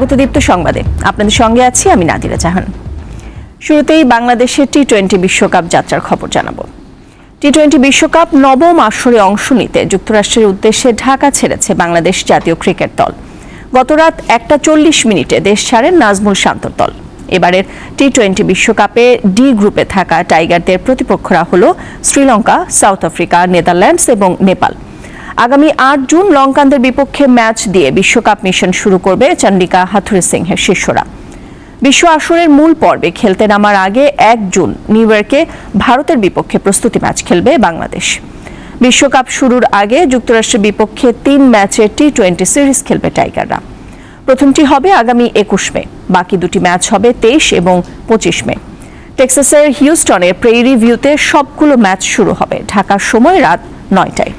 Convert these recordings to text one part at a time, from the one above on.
স্বাগত দীপ্ত সংবাদে। আপনাদের সঙ্গে আছি আমি নাদিরা জাহান। শুরুতেই বাংলাদেশের টি টোয়েন্টি বিশ্বকাপ যাত্রার খবর জানাব। টি টোয়েন্টি বিশ্বকাপ নবম আসরে অংশ নিতে যুক্তরাষ্ট্রের উদ্দেশ্যে ঢাকা ছেড়েছে বাংলাদেশ জাতীয় ক্রিকেট দল। গতরাত একটা চল্লিশ মিনিটে দেশ ছাড়েন নাজমুল শান্তর দল। এবারের টি টোয়েন্টি বিশ্বকাপে ডি গ্রুপে থাকা টাইগারদের প্রতিপক্ষরা হল শ্রীলঙ্কা, সাউথ আফ্রিকা, নেদারল্যান্ডস এবং নেপাল। আগামী আট জুন লঙ্কানদের বিপক্ষে ম্যাচ দিয়ে বিশ্বকাপ মিশন শুরু করবে চন্ডিকা হাথুরে সিংহের শিষ্যরা। বিশ্ব আসরের মূল পর্বে খেলতে নামার আগে এক জুন নিউ ইয়র্কে ভারতের বিপক্ষে প্রস্তুতি ম্যাচ খেলবে বাংলাদেশ। বিশ্বকাপ শুরুর আগে যুক্তরাষ্ট্রের বিপক্ষে তিন ম্যাচের টি টোয়েন্টি সিরিজ খেলবে টাইগাররা। প্রথমটি হবে আগামী একুশ মে, বাকি দুটি ম্যাচ হবে তেইশ এবং পঁচিশ মে। টেক্সাসের হিউস্টনে প্রেইরি ভিউতে সবগুলো ম্যাচ শুরু হবে। ঢাকার সময় রাত নয়টায়।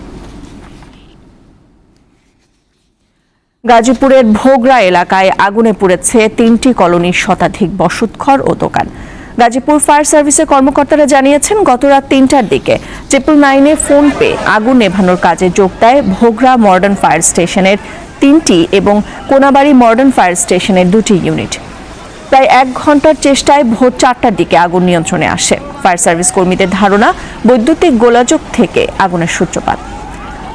গাজীপুরের ভোগড়া এলাকায় আগুনে পুড়েছে তিনটি কলোনির শতাধিক বসতঘর ও দোকান। গাজীপুর ফায়ার সার্ভিসের কর্মকর্তারা জানিয়েছেন গতরাত তিনটার দিকে ট্রিপল নাইনে ফোন পেয়ে আগুন নেভানোর কাজে যোগ দেয় ভোগড়া মডার্ন ফায়ার স্টেশনের তিনটি এবং কোনাবাড়ি মডার্ন ফায়ার স্টেশনের দুটি ইউনিট। প্রায় এক ঘণ্টার চেষ্টায় ভোর চারটার দিকে আগুন নিয়ন্ত্রণে আসে। ফায়ার সার্ভিস কর্মীদের ধারণা, বৈদ্যুতিক গোলাযোগ থেকে আগুনের সূত্রপাত।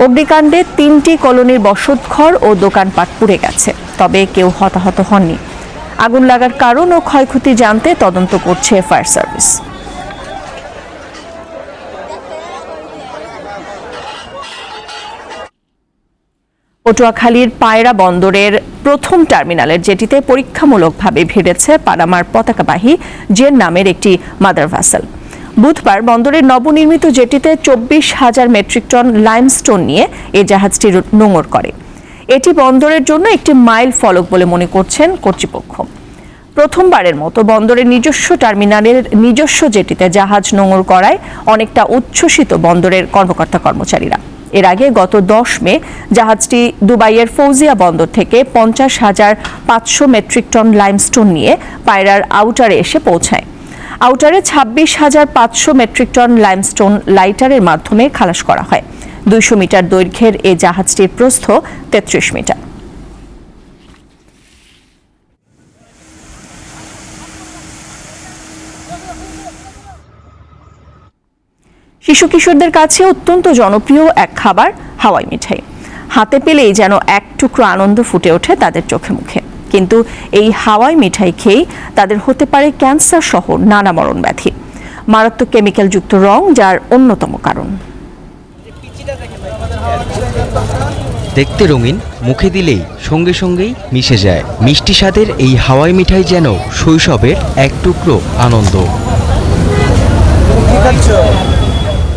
অগ্নিকাণ্ডে তিনটি কলোনির বসতঘর ও দোকানপাট পুড়ে গেছে, তবে কেউ হতাহত হননি। আগুন লাগার কারণ ও ক্ষয়ক্ষতি জানতে তদন্ত করছে ফায়ার সার্ভিস। পটুয়াখালীর পায়রা বন্দরের প্রথম টার্মিনালের জেটিতে পরীক্ষামূলকভাবে ভিড়েছে পানামার পতাকাবাহী জেন নামের একটি মাদার ভ্যাসেল বুধবার বন্দরের নবনির্মিত জেটিতে চব্বিশ হাজার মেট্রিক টন লাইমস্টোন নিয়ে এই জাহাজটি নোঙর করে। এটি বন্দরের জন্য একটি মাইল ফলক বলে মনে করছেন কর্তৃপক্ষ। প্রথমবারের মতো বন্দরের নিজস্ব টার্মিনালের নিজস্ব জেটিতে জাহাজ নোঙর করায় অনেকটা উচ্ছ্বসিত বন্দরের কর্মকর্তা কর্মচারীরা। এর আগে গত দশ মে জাহাজটি দুবাইয়ের ফৌজিয়া বন্দর থেকে পঞ্চাশ হাজার পাঁচশো মেট্রিক টন লাইমস্টোন নিয়ে পায়রার আউটারে এসে পৌঁছায়। আউটারে ছাব্বিশ হাজার পাঁচশো মেট্রিক টন লাইমস্টোন লাইটারের মাধ্যমে খালাস করা হয়। দুইশো মিটার দৈর্ঘ্যের এ জাহাজটির প্রস্থ তেত্রিশ মিটার। শিশু কিশোরদের কাছে অত্যন্ত জনপ্রিয় এক খাবার, হাওয়াই মিঠাই। হাতে পেলেই যেন এক টুকরো আনন্দ ফুটে ওঠে তাদের চোখে মুখে। কিন্তু এই হাওয়াই মিঠাই খেয়ে তাদের হতে পারে ক্যান্সার সহ নানা মরণ ব্যাধি। মারাত্মক কেমিক্যাল যুক্ত রং যার অন্যতম কারণ। দেখতে রঙিন মুখে দিলেই সঙ্গে সঙ্গেই মিশে যায়। মিষ্টি স্বাদের এই হাওয়াই মিঠাই যেন শৈশবের এক টুকরো আনন্দ।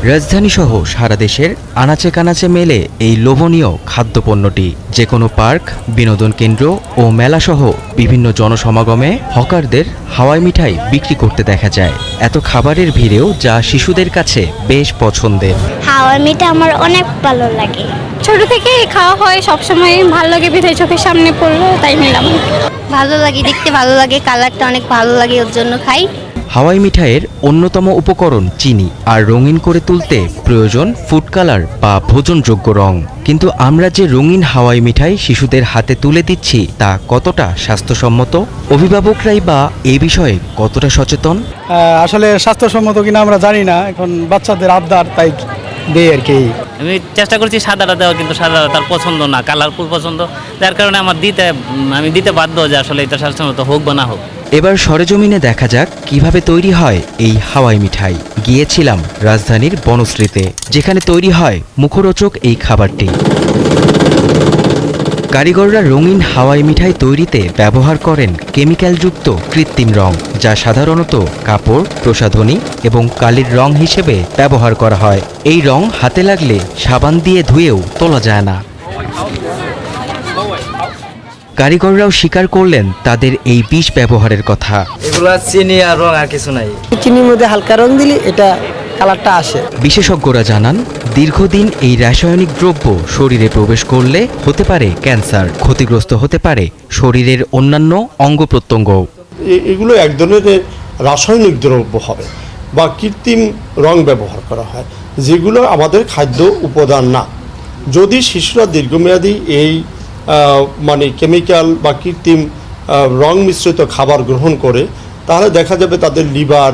রাজধানী সহ সারা দেশের আনাচে কানাচে মেলে এই লোভনীয় খাদ্যপণ্যটি। যে কোনো পার্ক বিনোদন কেন্দ্র ও মেলাসহ বিভিন্ন জনসমাগমে হকারদের হাওয়াই মিঠাই বিক্রি করতে দেখা যায়। এত খাবারের ভিড়েও যা শিশুদের কাছে বেশ পছন্দের। হাওয়াই মিঠাই আমার অনেক ভালো লাগে। ছোট থেকে খাওয়া হয় সবসময় ভালো লাগে বিধায় চোখের সামনে পড়ল তাই নিলাম। ভালো লাগে দেখতে ভালো লাগে কালারটা অনেক ভালো লাগে ওর জন্য খাই। হাওয়াই মিঠাইয়ের অন্যতম উপকরণ চিনি আর রঙিন করে তুলতে প্রয়োজন ফুড কালার বা ভোজনযোগ্য রং। কিন্তু আমরা যে রঙিন হাওয়াই মিঠাই শিশুদের হাতে তুলে দিচ্ছি তা কতটা স্বাস্থ্যসম্মত? অভিভাবকরাই বা এ বিষয়ে কতটা সচেতন? আসলে স্বাস্থ্যসম্মত কিনা আমরা জানি না। এখন বাচ্চাদের আবদার তাই দেই আর কি। আমি চেষ্টা করছি সাদাটা দেওয়া কিন্তু সাদাটা তার পছন্দ না কালারফুল পছন্দ। যার কারণে আমার দিতে আমি দিতে বাধ্য যে আসলে এটা স্বাস্থ্যসম্মত হোক বা না হোক। এবার সরেজমিনে দেখা যাক কীভাবে তৈরি হয় এই হাওয়াই মিঠাই। গিয়েছিলাম রাজধানীর বনশ্রীতে, যেখানে তৈরি হয় মুখরোচক এই খাবারটি। কারিগররা রঙিন হাওয়াই মিঠাই তৈরিতে ব্যবহার করেন কেমিক্যালযুক্ত কৃত্রিম রং, যা সাধারণত কাপড়, প্রসাধনী এবং কালির রং হিসেবে ব্যবহার করা হয়। এই রং হাতে লাগলে সাবান দিয়ে ধুয়েও তোলা যায় না। কারিগররাও স্বীকার করলেন তাদের এই বিষ ব্যবহারের কথা। এগুলা চিনি আর রং আর কিছু নাই। চিনির মধ্যে হালকা রং দিলে এটা কালারটা আসে। বিশেষজ্ঞরা জানান দীর্ঘদিন এই রাসায়নিক দ্রব্য শরীরে প্রবেশ করলে হতে পারে ক্যান্সার ক্ষতিগ্রস্ত হতে পারে শরীরের অন্যান্য অঙ্গ প্রত্যঙ্গ। এগুলো এক ধরনের রাসায়নিক দ্রব্য হবে বা কৃত্রিম রং ব্যবহার করা হয় যেগুলো আমাদের খাদ্য উপাদান না। যদি শিশুরা দীর্ঘমেয়াদী এই মানে কেমিক্যাল বা কৃত্রিম রং মিশ্রিত খাবার গ্রহণ করে, তাহলে দেখা যাবে তাদের লিভার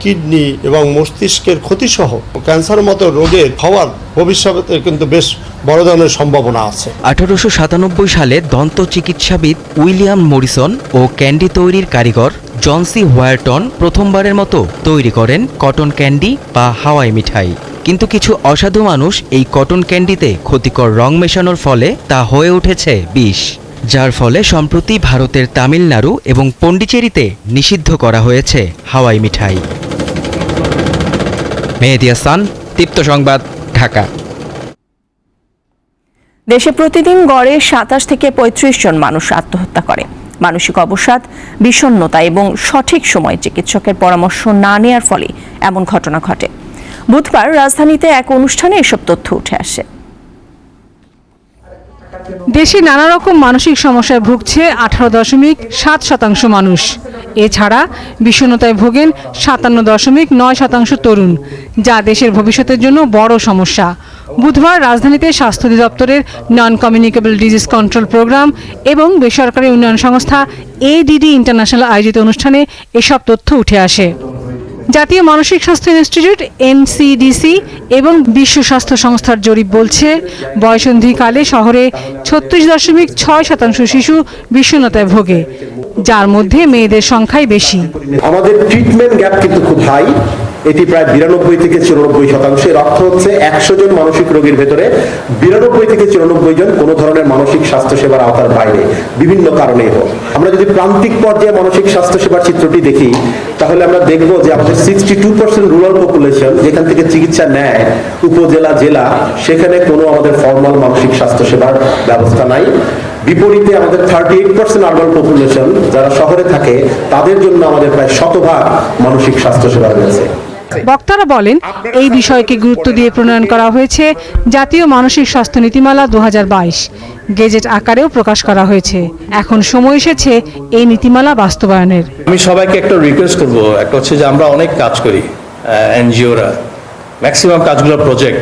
কিডনি এবং মস্তিষ্কের ক্ষতিসহ ক্যান্সার মতো রোগের হওয়ার ভবিষ্যতে কিন্তু বেশ বড় ধরনের সম্ভাবনা আছে। আঠারোশো সাতানব্বই সালে দন্ত চিকিৎসাবিদ উইলিয়াম মরিসন ও ক্যান্ডি তৈরির কারিগর জনসি হোয়ারটন প্রথমবারের মতো তৈরি করেন কটন ক্যান্ডি বা হাওয়াই মিঠাই। কিন্তু কিছু অসাধু মানুষ এই কটন ক্যান্ডিতে ক্ষতিকর রং মেশানোর ফলে তা হয়ে উঠেছে বিষ, যার ফলে সম্প্রতি ভারতের তামিলনাড়ু এবং পণ্ডিচেরিতে নিষিদ্ধ করা হয়েছে হাওয়াই মিঠাই। মেহেদিয়া সান দীপ্ত সংবাদ, ঢাকা। দেশে প্রতিদিন গড়ে সাতাশ থেকে পঁয়ত্রিশ জন মানুষ আত্মহত্যা করে। মানসিক অবসাদ, বিষণ্ণতা এবং সঠিক সময় চিকিৎসকের পরামর্শ না নেয়ার ফলে এমন ঘটনা ঘটে। বুধবার রাজধানীতে এক অনুষ্ঠানে এসব তথ্য উঠে আসে। দেশে নানা রকম মানসিক সমস্যায় ভুগছে আঠারো দশমিক সাত শতাংশ মানুষ। এছাড়া বিষণ্ণতায় ভোগেন সাতান্ন দশমিক নয় শতাংশ তরুণ, যা দেশের ভবিষ্যতের জন্য বড় সমস্যা। বুধবার রাজধানীতে স্বাস্থ্য অধিদপ্তরের non communicable disease control programme এবং বেসরকারি উন্নয়ন সংস্থা এডিডি ইন্টারন্যাশনাল আয়োজিত অনুষ্ঠানে এসব তথ্য উঠে আসে। জাতীয় মানসিক স্বাস্থ্য ইনস্টিটিউট, এনসিডিসি এবং বিশ্ব স্বাস্থ্য সংস্থার জরিপ বলছে, বয়সন্ধিকালে শহরে ছত্রিশ দশমিক ছয় শতাংশ শিশু বিষণ্ণতায় ভোগে, যার মধ্যে মেয়েদের সংখ্যাই বেশি। আমাদের ট্রিটমেন্ট গ্যাপ কিন্তু খুব হাই এটি প্রায় বিরানব্বই থেকে চুরানব্বই শতাংশ এর অর্থ হচ্ছে। একশো জন মানসিক রোগীর ভেতরে বিরানব্বই থেকে চুরানব্বই জন কোনো ধরনের মানসিক স্বাস্থ্য সেবার আওতার বাইরে। বিভিন্ন কারণেই হোক। আমরা যদি প্রান্তিক পর্যায়ে মানসিক স্বাস্থ্য সেবার চিত্রটি দেখি, তাহলে আমরা দেখব যে আমাদের sixty two percent rural population যেখান থেকে চিকিৎসা নেয়, উপজেলা, জেলা, সেখানে কোনো আমাদের ফর্মাল মানসিক স্বাস্থ্য সেবার ব্যবস্থা নাই। বিপরীতে আমাদের thirty eight percent urban population যারা শহরে থাকে, তাদের জন্য আমাদের প্রায় শতভাগ মানসিক স্বাস্থ্য সেবা রয়েছে। বক্তারা বলেন এই বিষয়কে গুরুত্ব দিয়ে প্রণয়ন করা হয়েছে জাতীয় মানসিক স্বাস্থ্য নীতিমালা দু গেজেট আকারেও প্রকাশ করা হয়েছে। এখন সময় এসেছে এই নীতিমালা বাস্তবায়নের। আমি সবাইকে একটা রিকোয়েস্ট করব। একটা হচ্ছে যে আমরা অনেক কাজ করি এনজিওরা। ম্যাক্সিমাম কাজগুলো প্রজেক্ট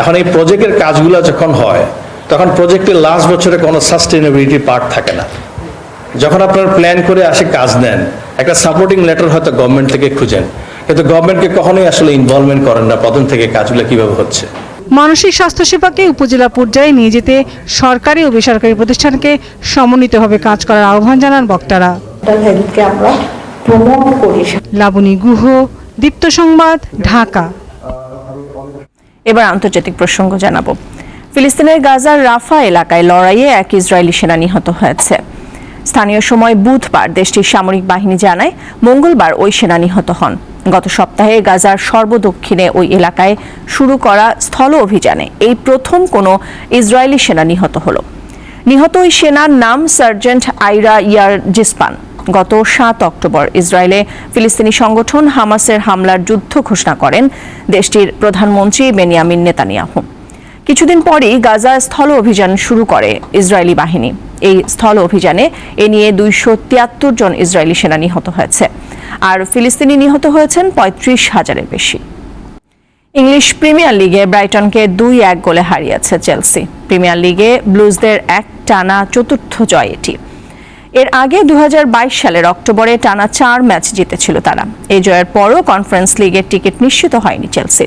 এখন এই প্রজেক্টের কাজগুলো যখন হয় তখন প্রজেক্টের লাস্ট বছরে কোনো সাস্টেনেবিলিটি পার্ট থাকে না। যখন আপনারা প্ল্যান করে আসে কাজ নেন একটা সাপোর্টিং লেটার হয়তো গভর্নমেন্ট থেকে খুঁজেন। কিন্তু গভর্নমেন্টকে কখনোই আসলে ইনভলভমেন্ট করেন না প্রথম থেকে কাজগুলো কীভাবে হচ্ছে? মানসিক স্বাস্থ্যসেবাকে উপজেলা পর্যায়ে নিয়ে যেতে সরকারি ও বেসরকারি প্রতিষ্ঠানকে সমন্বিতভাবে কাজ করার আহ্বান জানান বক্তারা। লাবণী গুহ দীপ্ত সংবাদ ঢাকা। এবার আন্তর্জাতিক প্রসঙ্গ জানাব। ফিলিস্তিনের গাজার রাফা এলাকায় লড়াইয়ে এক ইসরায়েলি সেনা নিহত হয়েছে। স্থানীয় সময় বুধবার দেশটির সামরিক বাহিনী জানায় মঙ্গলবার ওই সেনা নিহত হন। গত সপ্তাহে গাজার সর্বদক্ষিণে ওই এলাকায় শুরু করা স্থল অভিযানে এই প্রথম কোনো ইসরায়েলি সেনা নিহত হলো। নিহত ওই সেনার নাম সার্জেন্ট আইরা ইয়ার জিসপান। গত সাত অক্টোবর ইসরায়েলে ফিলিস্তিনি সংগঠন হামাসের হামলার যুদ্ধ ঘোষণা করেন দেশটির প্রধানমন্ত্রী বেনিয়ামিন নেতানিয়াহু। কিছুদিন পরই গাজা স্থল অভিযান শুরু করে ইসরায়েলি বাহিনী। এই স্থল অভিযানে এ নিয়ে দুইশো তিয়াত্তর জন ইসরায়েলি সেনা নিহত হয়েছে। আর ফিলিস্তিনি নিহত হয়েছেন পঁয়ত্রিশ হাজারের বেশি। ইংলিশ প্রিমিয়ার লিগে ব্রাইটনকে দুই এক গোলে হারিয়েছে চেলসি। প্রিমিয়ার লিগে ব্লুজদের এক টানা চতুর্থ জয় এটি। এর আগে দু সালের অক্টোবরে টানা চার ম্যাচ জিতেছিল তারা। এই জয়ের পরও কনফারেন্স লিগের টিকিট নিশ্চিত হয়নি চেলসি।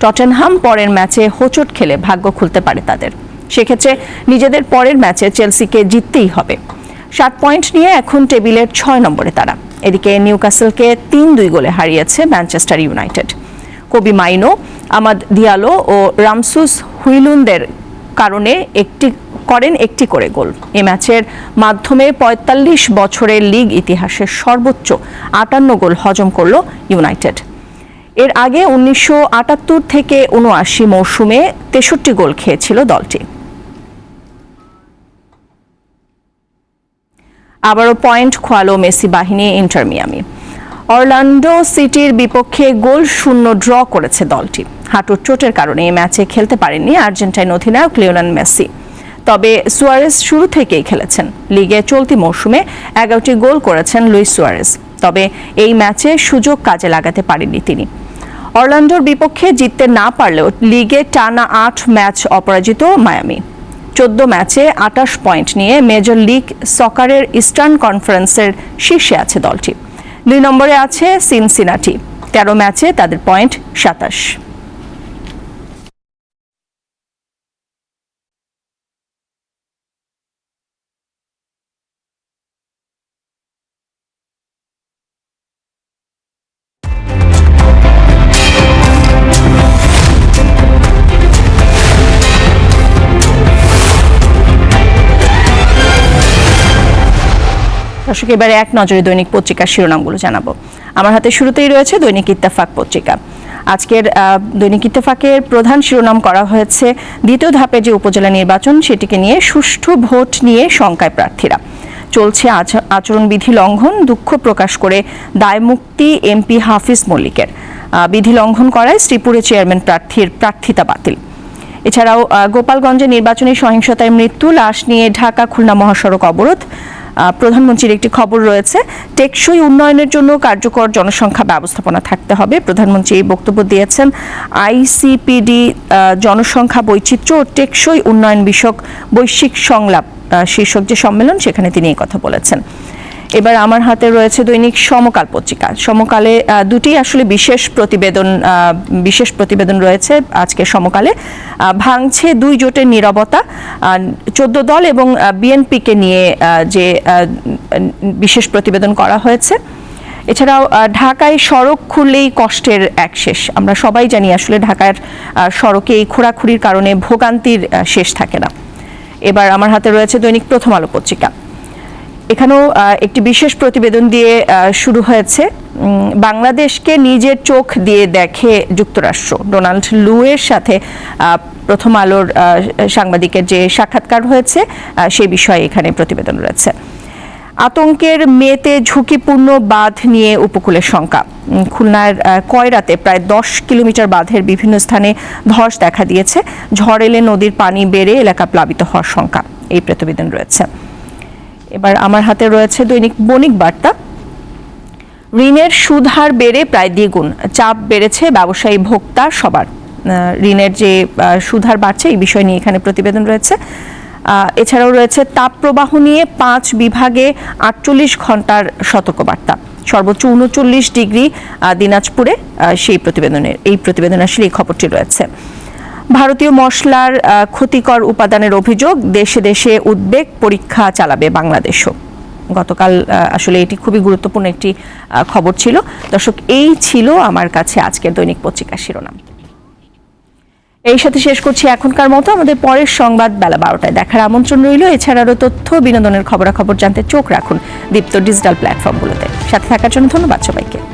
টটেনহাম পরের ম্যাচে হোঁচট খেলে ভাগ্য খুলতে পারে তাদের। সেক্ষেত্রে নিজেদের পরের ম্যাচে চেলসিকে জিততেই হবে। সাত পয়েন্ট নিয়ে এখন টেবিলের ছয় নম্বরে তারা। এদিকে নিউক্যাসলকে তিন দুই গোলে হারিয়েছে ম্যানচেস্টার ইউনাইটেড। কবি মাইনো, আমাদ দিয়ালো ও রামসুস হুইলুনদের কারণে একটি করেন একটি করে গোল। এ ম্যাচের মাধ্যমে ৪৫ বছরের লিগ ইতিহাসের সর্বোচ্চ আটান্ন গোল হজম করল ইউনাইটেড। এর আগে উনিশশো আটাত্তর থেকে উনআশি মৌসুমে তেষট্টি গোল খেয়েছিল দলটি। আবারও পয়েন্ট খোয়ালো মেসি বাহিনী ইন্টার মিয়ামি। অরল্যান্ডো সিটির বিপক্ষে গোল শূন্য ড্র করেছে দলটি। হাঁটুর চোটের কারণে এই ম্যাচে খেলতে পারেননি আর্জেন্টাইন অধিনায়ক লিওনাল মেসি। তবে সুয়ারেজ শুরু থেকেই খেলেছেন। লিগে চলতি মৌসুমে এগারোটি গোল করেছেন লুইস সুয়ারেস তবে এই ম্যাচে সুযোগ কাজে লাগাতে পারেননি তিনি। অরল্যান্ডোর বিপক্ষে জিততে না পারলেও লিগে টানা আট ম্যাচ অপরাজিত মায়ামি। চোদ্দ ম্যাচে আটাশ পয়েন্ট নিয়ে মেজর লিগ সকারের ইস্টার্ন কনফারেন্সের শীর্ষে আছে দলটি। দুই নম্বরে আছে সিনসিনাটি। তেরো ম্যাচে তাদের পয়েন্ট সাতাশ। দর্শক, এবারে এক নজরে দৈনিক পত্রিকার শিরোনামগুলো জানাব। আমার হাতে শুরুতেই রয়েছে দৈনিক ইত্তেফাক পত্রিকা। আজকের দৈনিক ইত্তেফাকের প্রধান শিরোনাম করা হয়েছে, দ্বিতীয় ধাপে যে উপজেলা নির্বাচন, সেটিকে নিয়ে সুষ্ঠু ভোট নিয়ে শঙ্কায় প্রার্থীরা। চলছে আচ- আচরণবিধি লঙ্ঘন, দুঃখ প্রকাশ করে দায়মুক্তি এমপি হাফিজ মল্লিকের। বিধি লঙ্ঘন করায় শ্রীপুরে চেয়ারম্যান প্রার্থীর প্রার্থিতা বাতিল। এছাড়াও গোপালগঞ্জে নির্বাচনী সহিংসতায় মৃত্যু, লাশ নিয়ে ঢাকা খুলনা মহাসড়ক অবরোধ। প্রধানমন্ত্রীর একটি খবর রয়েছে। টেকসই উন্নয়নের জন্য কার্যকর জনসংখ্যা ব্যবস্থাপনা থাকতে হবে। প্রধানমন্ত্রী এই বক্তব্য দিয়েছেন। আইসিপিডি জনসংখ্যা বৈচিত্র্য ও টেকসই উন্নয়ন বিষয়ক বৈশ্বিক সংলাপ শীর্ষক যে সম্মেলন, সেখানে তিনি এই কথা বলেছেন। এবার আমার হাতে রয়েছে দৈনিক সমকাল পত্রিকা। সমকালে দুটি আসলে বিশেষ প্রতিবেদন বিশেষ প্রতিবেদন রয়েছে আজকে সমকালে। ভাঙছে দুই জোটের নিরবতা। চোদ্দ দল এবং বিএনপিকে নিয়ে যে বিশেষ প্রতিবেদন করা হয়েছে। এছাড়াও ঢাকায় সড়ক খুললেই কষ্টের এক শেষ। আমরা সবাই জানি আসলে ঢাকার সড়কে এই খোঁড়াখুড়ির কারণে ভোগান্তির শেষ থাকে না। এবার আমার হাতে রয়েছে দৈনিক প্রথম আলো পত্রিকা। এখানেও একটি বিশেষ প্রতিবেদন দিয়ে শুরু হয়েছে। বাংলাদেশকে নিজের চোখ দিয়ে দেখে যুক্তরাষ্ট্র। ডোনাল্ড লুয়ের সাথে প্রথম আলোর সাংবাদিকের যে সাক্ষাৎকার হয়েছে সেই বিষয়ে এখানে প্রতিবেদন রয়েছে। আতঙ্কের মেতে ঝুঁকিপূর্ণ বাঁধ নিয়ে উপকূলের শঙ্কা। খুলনার কয়রাতে প্রায় দশ কিলোমিটার বাঁধের বিভিন্ন স্থানে ধস দেখা দিয়েছে। ঝড় এলে নদীর পানি বেড়ে এলাকা প্লাবিত হওয়ার শঙ্কা। এই প্রতিবেদন রয়েছে। এবার আমার হাতে রয়েছে দৈনিক বণিক বার্তা। ঋণের সুদ হার বেড়ে প্রায় দ্বিগুণ। চাপ বেড়েছে ব্যবসায়ী ভোক্তা সবার। ঋণের যে আহ, সুদ হার বাড়ছে এই বিষয় নিয়ে এখানে প্রতিবেদন রয়েছে। এছাড়াও রয়েছে তাপপ্রবাহ নিয়ে পাঁচ বিভাগে আটচল্লিশ ঘণ্টার সতর্কবার্তা। সর্বোচ্চ উনচল্লিশ ডিগ্রি দিনাজপুরে সেই প্রতিবেদনের এই প্রতিবেদন আসলে এই খবরটি রয়েছে। ভারতীয় মশলার ক্ষতিকর উপাদানের অভিযোগ, দেশে দেশে উদ্বেগ, পরীক্ষা চালাবে বাংলাদেশও। গতকাল আসলে এটি খুবই গুরুত্বপূর্ণ একটি খবর ছিল। দর্শক, এই ছিল আমার কাছে আজকের দৈনিক পত্রিকা শিরোনাম। এই সাথে শেষ করছি এখনকার মতো। আমাদের পরের সংবাদ বেলা বারোটায় দেখার আমন্ত্রণ রইল। এছাড়াও তথ্য, বিনোদনের খবরাখবর জানতে চোখ রাখুন দীপ্ত ডিজিটাল প্ল্যাটফর্মগুলোতে। সাথে থাকার জন্য ধন্যবাদ সবাইকে।